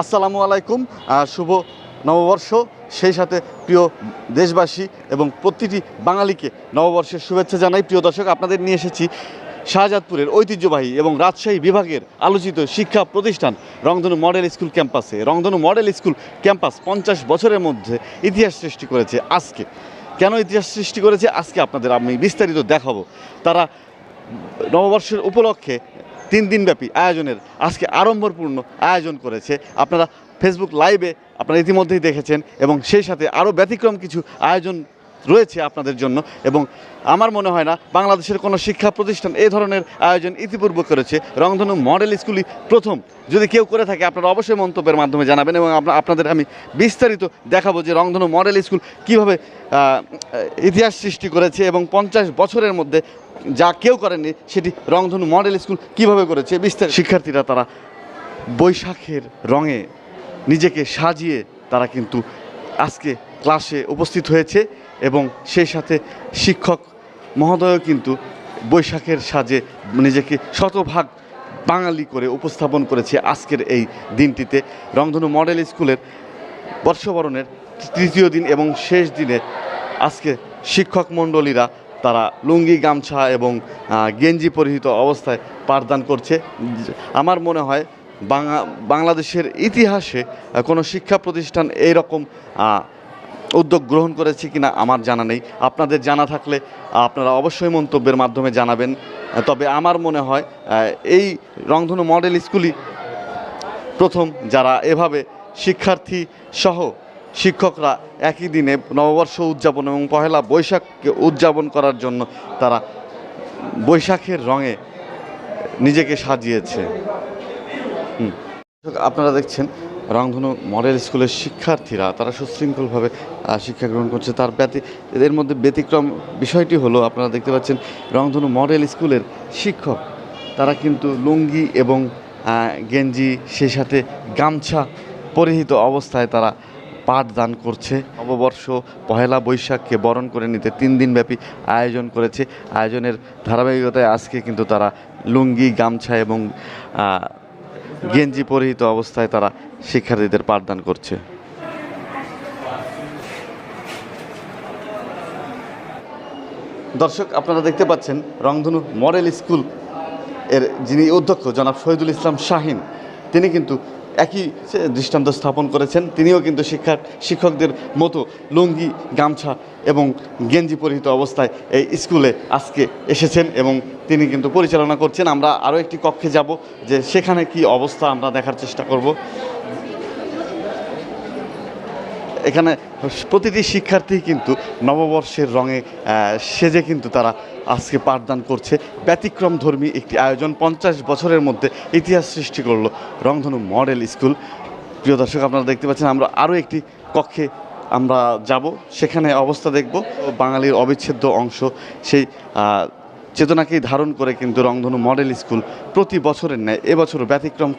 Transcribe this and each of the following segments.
আসসালামু আলাইকুম শুভ নববর্ষ। সেই সাথে প্রিয় দেশবাসী এবং প্রতিটি বাঙালিকে নববর্ষের শুভেচ্ছা জানাই। প্রিয় দর্শক, আপনাদের নিয়ে এসেছি শাহজাদপুরের ঐতিহ্যবাহী এবং রাজশাহী বিভাগের আলোচিত শিক্ষা প্রতিষ্ঠান রংধনু মডেল স্কুল ক্যাম্পাসে। রংধনু মডেল স্কুল ক্যাম্পাস পঞ্চাশ বছরের মধ্যে ইতিহাস সৃষ্টি করেছে আজকে। কেন ইতিহাস সৃষ্টি করেছে? আজকে আপনাদের আমি বিস্তারিত দেখাবো। তারা নববর্ষের উপলক্ষে তিন দিনব্যাপী আয়োজনের আজকে আড়ম্বরপূর্ণ আয়োজন করেছে। আপনারা ফেসবুক লাইভে আপনারা ইতিমধ্যেই দেখেছেন এবং সেই সাথে আরও ব্যতিক্রম কিছু আয়োজন রয়েছে আপনাদের জন্য এবং আমার মনে হয় না বাংলাদেশের কোনো শিক্ষা প্রতিষ্ঠান এই ধরনের আয়োজন ইতিপূর্বে করেছে। রংধনু মডেল স্কুলই প্রথম। যদি কেউ করে থাকে আপনারা অবশ্যই মন্তব্যের মাধ্যমে জানাবেন এবং আপনাদের আমি বিস্তারিত দেখাবো যে রংধনু মডেল স্কুল কীভাবে ইতিহাস সৃষ্টি করেছে এবং পঞ্চাশ বছরের মধ্যে যা কেউ করেনি সেটি রংধনু মডেল স্কুল কীভাবে করেছে, বিস্তারিত। শিক্ষার্থীরা তারা বৈশাখের রঙে নিজেকে সাজিয়ে তারা কিন্তু আজকে ক্লাসে উপস্থিত হয়েছে এবং সেই সাথে শিক্ষক মহোদয়ও কিন্তু বৈশাখের সাজে নিজেকে শতভাগ বাঙালি করে উপস্থাপন করেছে আজকের এই দিনটিতে। রংধনু মডেল স্কুলের বর্ষবরণের তৃতীয় দিন এবং শেষ দিনে আজকে শিক্ষক মণ্ডলীরা তারা লুঙ্গি, গামছা এবং গেঞ্জি পরিহিত অবস্থায় পাঠদান করছে। আমার মনে হয় বাংলা, বাংলাদেশের ইতিহাসে কোনো শিক্ষা প্রতিষ্ঠান এই রকম উদ্যোগ গ্রহণ করেছে কিনা আমার জানা নেই। আপনাদের জানা থাকলে আপনারা অবশ্যই মন্তব্যের মাধ্যমে জানাবেন। তবে আমার মনে হয় এই রংধনু মডেল স্কুলই প্রথম যারা এভাবে শিক্ষার্থী সহ শিক্ষকরা একই দিনে নববর্ষ উদযাপন এবং পহেলা বৈশাখকে উদযাপন করার জন্য তারা বৈশাখের রঙে নিজেকে সাজিয়েছে। আপনারা দেখছেন রংধনু মডেল স্কুলের শিক্ষার্থীরা, তারা সুশৃঙ্খলভাবে শিক্ষা গ্রহণ করছে। তার ব্যতি, এদের মধ্যে ব্যতিক্রম বিষয়টি হলো, আপনারা দেখতে পাচ্ছেন রংধনু মডেল স্কুলের শিক্ষক। তারা কিন্তু লুঙ্গি এবং গেঞ্জি, সেই সাথে গামছা পরিহিত অবস্থায় তারা পাঠদান করছে। নববর্ষ পহেলা বৈশাখকে বরণ করে নিতে তিন দিনব্যাপী আয়োজন করেছে। আয়োজনের ধারাবাহিকতায় আজকে কিন্তু তারা লুঙ্গি, গামছা এবং গেঞ্জি পরিহিত অবস্থায় তারা শিক্ষার্থীদের পাঠদান করছে। দর্শক, আপনারা দেখতে পাচ্ছেন রংধনু মডেল স্কুলের যিনি অধ্যক্ষ জনাব শহীদুল ইসলাম শাহিন, তিনি কিন্তু একই দৃষ্টান্ত স্থাপন করেছেন। তিনিও কিন্তু শিক্ষার শিক্ষকদের মতো লুঙ্গি, গামছা এবং গেঞ্জি পরিহিত অবস্থায় এই স্কুলে আজকে এসেছেন এবং তিনি কিন্তু পরিচালনা করছেন। আমরা আরও একটি কক্ষে যাব যে সেখানে কি অবস্থা আমরা দেখার চেষ্টা করব। এখানে প্রতিটি শিক্ষার্থী কিন্তু নববর্ষের রঙে সেজে কিন্তু তারা আজকে পাঠদান করছে। ব্যতিক্রম ধর্মী একটি আয়োজন পঞ্চাশ বছরের মধ্যে ইতিহাস সৃষ্টি করল রংধনু মডেল স্কুল। প্রিয় দর্শক, আপনারা দেখতে পাচ্ছেন আমরা আরও একটি কক্ষে আমরা যাব। সেখানে অবস্থা দেখব। বাঙালির অবিচ্ছেদ্য অংশ, সেই চেতনাকেই ধারণ করে কিন্তু রংধনু মডেল স্কুল প্রতি বছরের ন্যায় এবছর ব্যতিক্রম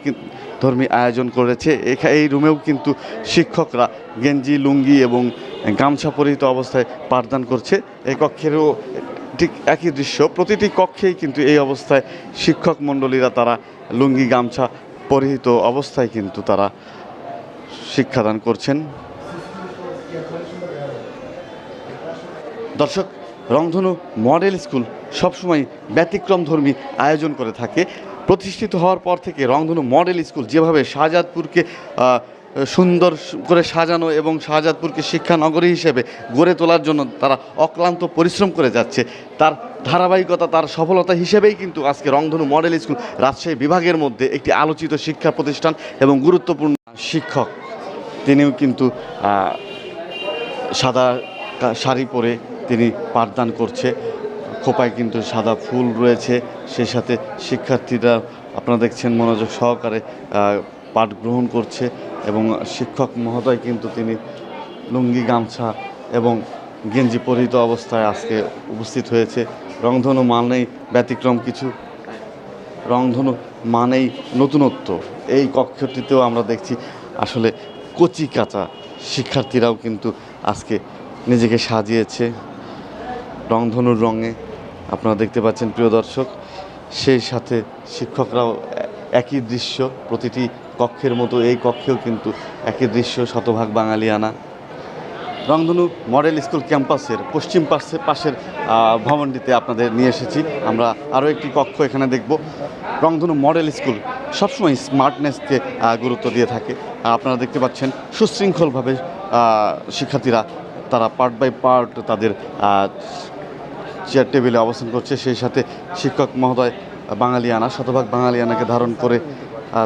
ধর্মী আয়োজন করেছে। এই রুমেও কিন্তু শিক্ষকরা গেঞ্জি, লুঙ্গি এবং গামছা পরিহিত অবস্থায় পাঠদান করছে। এই কক্ষেরও ঠিক একই দৃশ্য। প্রতিটি কক্ষেই কিন্তু এই অবস্থায় শিক্ষক মণ্ডলীরা তারা লুঙ্গি, গামছা পরিহিত অবস্থায় কিন্তু তারা শিক্ষাদান করছেন। দর্শক রংধনু মডেল স্কুল সবসময় ব্যতিক্রমধর্মী আয়োজন করে থাকে। প্রতিষ্ঠিত হওয়ার পর থেকে রংধনু মডেল স্কুল যেভাবে শাহজাদপুরকে সুন্দর করে সাজানো এবং শাহজাদপুরকে শিক্ষা নগরী হিসেবে গড়ে তোলার জন্য তারা অক্লান্ত পরিশ্রম করে যাচ্ছে, তার ধারাবাহিকতা, তার সফলতা হিসেবেই কিন্তু আজকে রংধনু মডেল স্কুল রাজশাহী বিভাগের মধ্যে একটি আলোচিত শিক্ষা প্রতিষ্ঠান এবং গুরুত্বপূর্ণ শিক্ষক। তিনিও কিন্তু সাদা শাড়ি পরে তিনি পাঠদান করছে। খোপায় কিন্তু সাদা ফুল রয়েছে। সেই সাথে শিক্ষার্থীরা আপনারা দেখছেন মনোযোগ সহকারে পাঠ গ্রহণ করছে এবং শিক্ষক মহোদয় কিন্তু তিনি লুঙ্গি, গামছা এবং গেঞ্জি পরিহিত অবস্থায় আজকে উপস্থিত হয়েছে। রংধনু মানেই ব্যতিক্রম কিছু। রংধনু মানেই নতুনত্ব। এই কক্ষটিতেও আমরা দেখছি আসলে কচি কাঁচা শিক্ষার্থীরাও কিন্তু আজকে নিজেকে সাজিয়েছে। রংধনুর রঙে আপনারা দেখতে পাচ্ছেন, প্রিয় দর্শক, সেই সাথে শিক্ষকরাও একই দৃশ্য, প্রতিটি কক্ষের মতো এই কক্ষেও কিন্তু একই দৃশ্য, শতভাগ বাঙালিয়ানা। রংধনু মডেল স্কুল ক্যাম্পাসের পশ্চিম পাশে পাশের ভবনটিতে আপনাদের নিয়ে এসেছি। আমরা আরও একটি কক্ষ এখানে দেখব। রংধনু মডেল স্কুল সবসময় স্মার্টনেসকে গুরুত্ব দিয়ে থাকে। আপনারা দেখতে পাচ্ছেন, সুশৃঙ্খলভাবে শিক্ষার্থীরা তারা পার্ট বাই পার্ট তাদের চেয়ার টেবিলে অবস্থান করছে। সেই সাথে শিক্ষক মহোদয় বাঙালিয়ানা, শতভাগ বাঙালিয়ানাকে ধারণ করে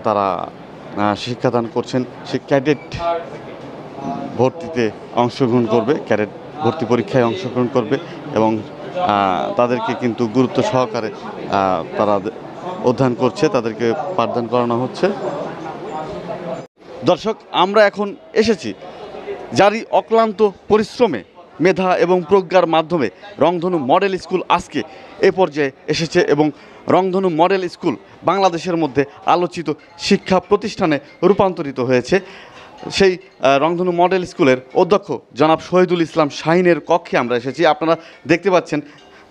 তারা শিক্ষাদান করছেন। সে ক্যাডেট ভর্তিতে অংশগ্রহণ করবে, ক্যাডেট ভর্তি পরীক্ষায় অংশগ্রহণ করবে এবং তাদেরকে কিন্তু গুরুত্ব সহকারে তারা অধ্যয়ন করছে, তাদেরকে পাঠদান করানো হচ্ছে। দর্শক, আমরা এখন এসেছি যারই অক্লান্ত পরিশ্রমে। মেধা এবং প্রজ্ঞার মাধ্যমে রংধনু মডেল স্কুল আজকে এ পর্যায়ে এসেছে এবং রংধনু মডেল স্কুল বাংলাদেশের মধ্যে আলোচিত শিক্ষা প্রতিষ্ঠানে রূপান্তরিত হয়েছে। সেই রংধনু মডেল স্কুলের অধ্যক্ষ জনাব শহীদুল ইসলাম শাহিনের কক্ষে আমরা এসেছি। আপনারা দেখতে পাচ্ছেন,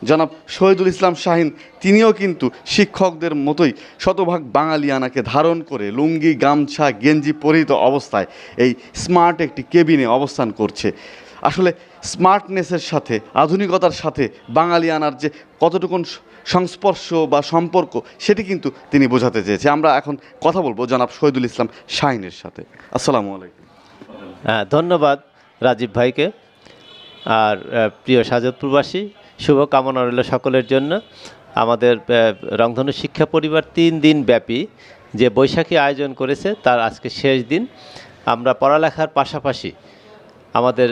জনাব শহীদুল ইসলাম শাহিন, তিনিও কিন্তু শিক্ষকদের মতোই শতভাগ বাঙালিয়ানাকে ধারণ করে লুঙ্গি, গামছা, গেঞ্জি পরিহিত অবস্থায় এই স্মার্ট একটি কেবিনে অবস্থান করছে। আসলে স্মার্টনেসের সাথে, আধুনিকতার সাথে বাঙালি আনার যে কতটুকুন সংস্পর্শ বা সম্পর্ক, সেটি কিন্তু তিনি বোঝাতে চেয়েছে। আমরা এখন কথা বলব জনাব শহীদুল ইসলাম শাহিনের সাথে। আসসালামু আলাইকুম। হ্যাঁ ধন্যবাদ রাজীব ভাইকে। আর প্রিয় সাজদপুরবাসী শুভকামনা রইল সকলের জন্য। আমাদের রংধনু শিক্ষা পরিবার তিন দিন ব্যাপী যে বৈশাখী আয়োজন করেছে, তার আজকে শেষ দিন। আমরা পড়ালেখার পাশাপাশি আমাদের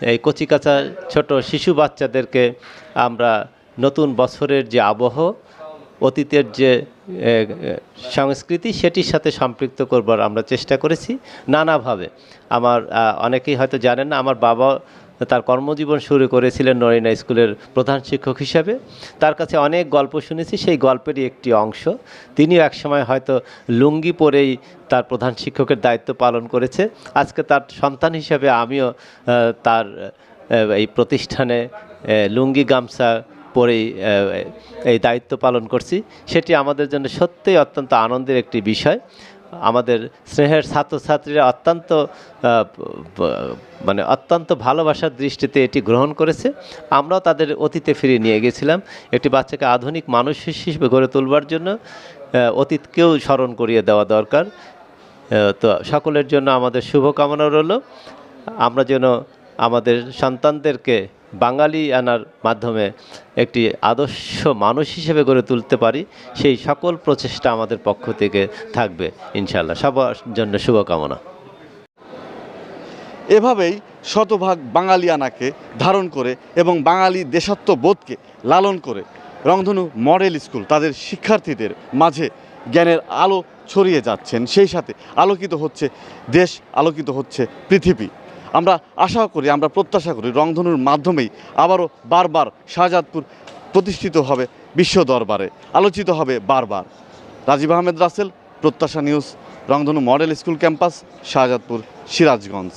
এই কচিকাচা ছোট শিশু বাচ্চাদেরকে আমরা নতুন বছরের যে আবহ, অতীতের যে সংস্কৃতি, সেটির সাথে সম্পৃক্ত করবার আমরা চেষ্টা করেছি। নানাভাবে। আমার অনেকেই হয়তো জানেন না, আমার বাবা তার কর্মজীবন শুরু করেছিলেন নরিনা স্কুলের প্রধান শিক্ষক হিসাবে। তার কাছে অনেক গল্প শুনেছি, সেই গল্পেরই একটি অংশ। তিনিও একসময় হয়তো লুঙ্গি পরেই তার প্রধান শিক্ষকের দায়িত্ব পালন করেছে। আজকে তার সন্তান হিসাবে আমিও তার এই প্রতিষ্ঠানে লুঙ্গি গামছা পরেই এই দায়িত্ব পালন করছি। সেটি আমাদের জন্য সত্যিই অত্যন্ত আনন্দের একটি বিষয়। আমাদের স্নেহের ছাত্রছাত্রীরা অত্যন্ত মানে অত্যন্ত ভালোবাসার দৃষ্টিতে এটি গ্রহণ করেছে। আমরাও তাদের অতীতে ফিরিয়ে নিয়ে গেছিলাম। একটি বাচ্চাকে আধুনিক মানুষ হিসেবে গড়ে তুলবার জন্য অতীতকেও স্মরণ করিয়ে দেওয়া দরকার। তো সকলের জন্য আমাদের শুভকামনা রইল। আমরা যেন আমাদের সন্তানদেরকে বাঙালি আনার মাধ্যমে একটি আদর্শ মানুষ হিসেবে গড়ে তুলতে পারি, সেই সকল প্রচেষ্টা আমাদের পক্ষ থেকে থাকবে ইনশাল্লাহ সবার জন্য শুভকামনা। এভাবেই শতভাগ বাঙালিয়ানাকে ধারণ করে এবং বাঙালি দেশাত্মবোধকে লালন করে রংধনু মডেল স্কুল তাদের শিক্ষার্থীদের মাঝে জ্ঞানের আলো ছড়িয়ে যাচ্ছেন। সেই সাথে আলোকিত হচ্ছে, দেশ আলোকিত হচ্ছে পৃথিবী। আমরা আশা করি, আমরা প্রত্যাশা করি রংধনুর মাধ্যমেই আবারও বারবার শাহজাদপুর প্রতিষ্ঠিত হবে বিশ্ব দরবারে, আলোচিত হবে বারবার। Rajib Ahmed Rasel, Prottasha news, Rongdhonu model school campus, Shahzadpur, Sirajganj.